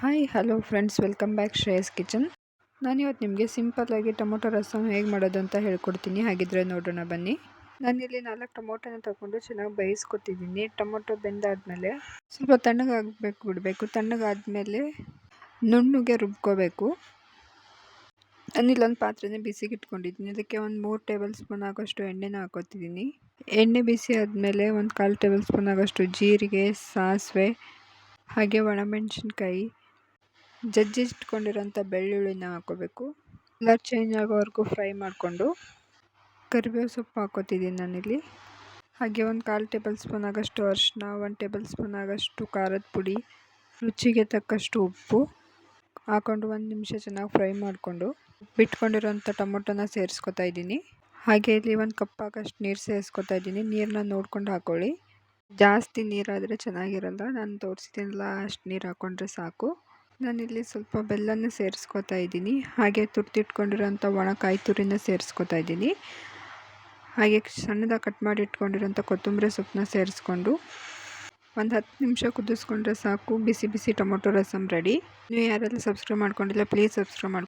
Hi, hello friends, welcome back Shreyas kitchen. ನಾನಿವತ್ತು ನಿಮಗೆ ಸಿಂಪಲ್ಲಾಗಿ ಟೊಮೊಟೊ ರಸಂ ಹೇಗೆ ಮಾಡೋದು ಅಂತ ಹೇಳ್ಕೊಡ್ತೀನಿ. ಹಾಗಿದ್ರೆ ನೋಡೋಣ, ಬನ್ನಿ. ನಾನಿಲ್ಲಿ ನಾಲ್ಕು ಟೊಮೊಟೊನ ತೊಗೊಂಡು ಚೆನ್ನಾಗಿ ಬೇಯಿಸ್ಕೊತಿದ್ದೀನಿ. ಟೊಮೊಟೊ ಬೆಂದಾದಮೇಲೆ ಸ್ವಲ್ಪ ತಣ್ಣಗಾಗಬೇಕು ಬಿಡಬೇಕು. ತಣ್ಣಗಾದಮೇಲೆ ನುಣ್ಣಗೆ ರುಬ್ಕೋಬೇಕು. ನಾನಿಲ್ಲೊಂದು ಪಾತ್ರೆನೇ ಬಿಸಿಗೆ ಇಟ್ಕೊಂಡಿದ್ದೀನಿ ಅದಕ್ಕೆ ಒಂದು ಮೂರು ಟೇಬಲ್ ಸ್ಪೂನ್ ಆಗೋಷ್ಟು ಎಣ್ಣೆನ ಹಾಕೋತಿದ್ದೀನಿ. ಎಣ್ಣೆ ಬಿಸಿ ಆದಮೇಲೆ ಒಂದು ಕಾಲು ಟೇಬಲ್ ಸ್ಪೂನ್ ಆಗೋಷ್ಟು ಜೀರಿಗೆ, ಸಾಸಿವೆ, ಹಾಗೆ ಒಣಮೆಣಸಿನ್ಕಾಯಿ ಜಜ್ಜಿಟ್ಕೊಂಡಿರೋಂಥ ಬೆಳ್ಳುಳ್ಳಿನ ಹಾಕ್ಕೋಬೇಕು. ಕಲರ್ ಚೇಂಜ್ ಆಗೋವರೆಗೂ ಫ್ರೈ ಮಾಡಿಕೊಂಡು ಕರಿಬೇವು ಸೊಪ್ಪು ಹಾಕ್ಕೋತಿದ್ದೀನಿ ನಾನಿಲ್ಲಿ. ಹಾಗೆ ಒಂದು ಕಾಲು ಟೇಬಲ್ ಸ್ಪೂನ್ ಆಗೋಷ್ಟು ಅರಿಶಿನ ಒಂದು ಟೇಬಲ್ ಸ್ಪೂನ್ ಆಗೋಷ್ಟು ಖಾರದ ಪುಡಿ, ರುಚಿಗೆ ತಕ್ಕಷ್ಟು ಉಪ್ಪು ಹಾಕ್ಕೊಂಡು ಒಂದು ನಿಮಿಷ ಚೆನ್ನಾಗಿ ಫ್ರೈ ಮಾಡಿಕೊಂಡು ಬಿಟ್ಕೊಂಡಿರೋಂಥ ಟೊಮೊಟೊನ ಸೇರಿಸ್ಕೊತಾ ಇದ್ದೀನಿ. ಹಾಗೆ ಇಲ್ಲಿ ಒಂದು ಕಪ್ ಆಗೋಷ್ಟು ನೀರು ಸೇರಿಸ್ಕೊತಾ ಇದ್ದೀನಿ. ನೀರನ್ನ ನೋಡ್ಕೊಂಡು ಹಾಕ್ಕೊಳ್ಳಿ ಜಾಸ್ತಿ ನೀರಾದರೆ ಚೆನ್ನಾಗಿರಲ್ಲ. ನಾನು ತೋರಿಸ್ತೀನಲ್ಲ ಅಷ್ಟು ನೀರು ಹಾಕ್ಕೊಂಡ್ರೆ ಸಾಕು. ನಾನಿಲ್ಲಿ ಸ್ವಲ್ಪ ಬೆಲ್ಲನ ಸೇರಿಸ್ಕೊತಾ ಇದ್ದೀನಿ. ಹಾಗೆ ತುರ್ತಿಟ್ಕೊಂಡಿರೋಂಥ ಒಣ ಕಾಯಿ ತುರಿನ ಸೇರಿಸ್ಕೊತಾ ಇದ್ದೀನಿ. ಹಾಗೆ ಸಣ್ಣದಾಗಿ ಕಟ್ ಮಾಡಿ ಇಟ್ಕೊಂಡಿರೋಂಥ ಕೊತ್ತಂಬರಿ ಸೊಪ್ಪನ್ನ ಸೇರಿಸ್ಕೊಂಡು ಒಂದು ಹತ್ತು ನಿಮಿಷ ಕುದಿಸ್ಕೊಂಡ್ರೆ ಸಾಕು. ಬಿಸಿ ಬಿಸಿ ಟೊಮೊಟೊ ರಸಮ್ ರೆಡಿ ನೀವು ಯಾರೆಲ್ಲ ಸಬ್ಸ್ಕ್ರೈಬ್ ಮಾಡ್ಕೊಂಡಿಲ್ಲ ಪ್ಲೀಸ್ ಸಬ್ಸ್ಕ್ರೈಬ್ ಮಾಡ್ಕೊಂಡು